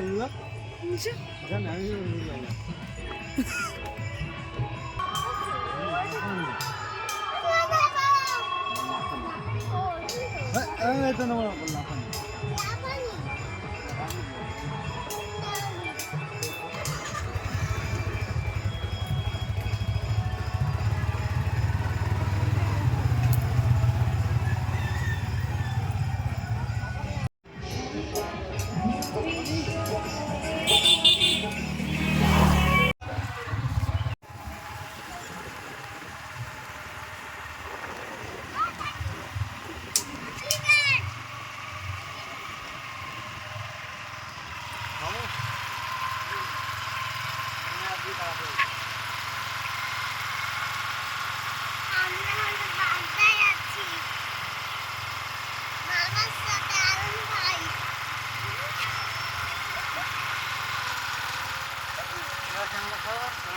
你这，我看两个就是鹅。哎哎，真的吗？我拿回来。হ্যাঁ,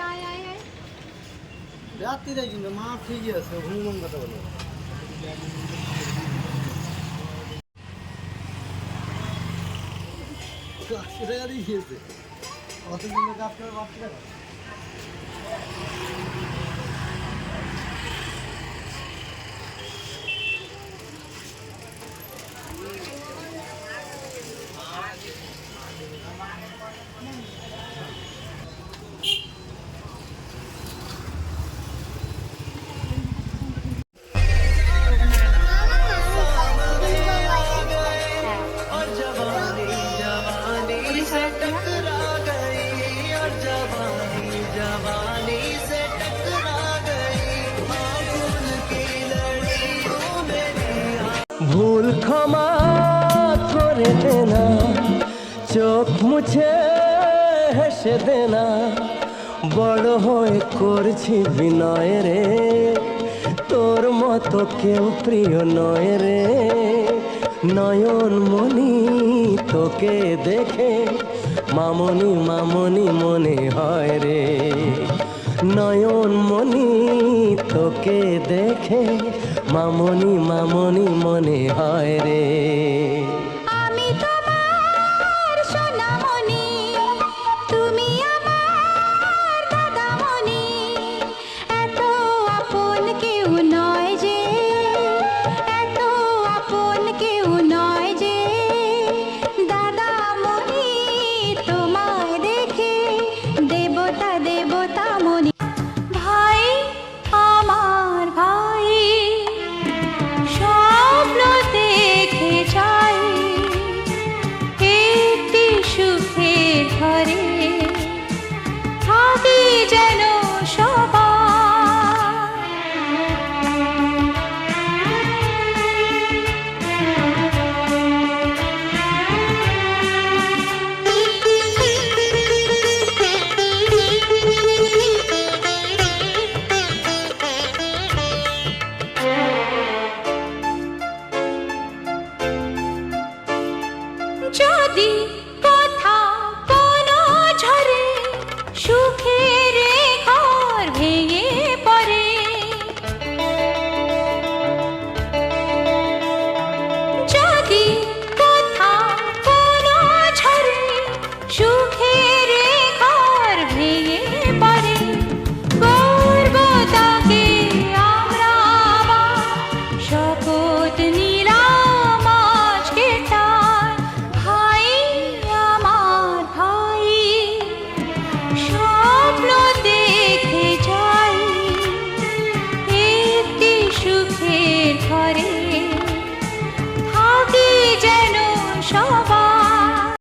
আয় আয় আয় মা ঠিকই আছে হনুমান কথা বলে। আশি টাকা দিয়ে গিয়েছে অত বাড়তি টাকা ভুল ক্ষমা করে দেনা চোখ মুছে হেসে দেনা বড় হয়ে করছি বিনয় রে। তোর মতো কেউ প্রিয় নয় রে। নয়ন মনি তোকে দেখে মামনি মামনি মনে হয় রে। নয়ন মনি তোকে দেখে মামনি মামনি মনে হয় রে।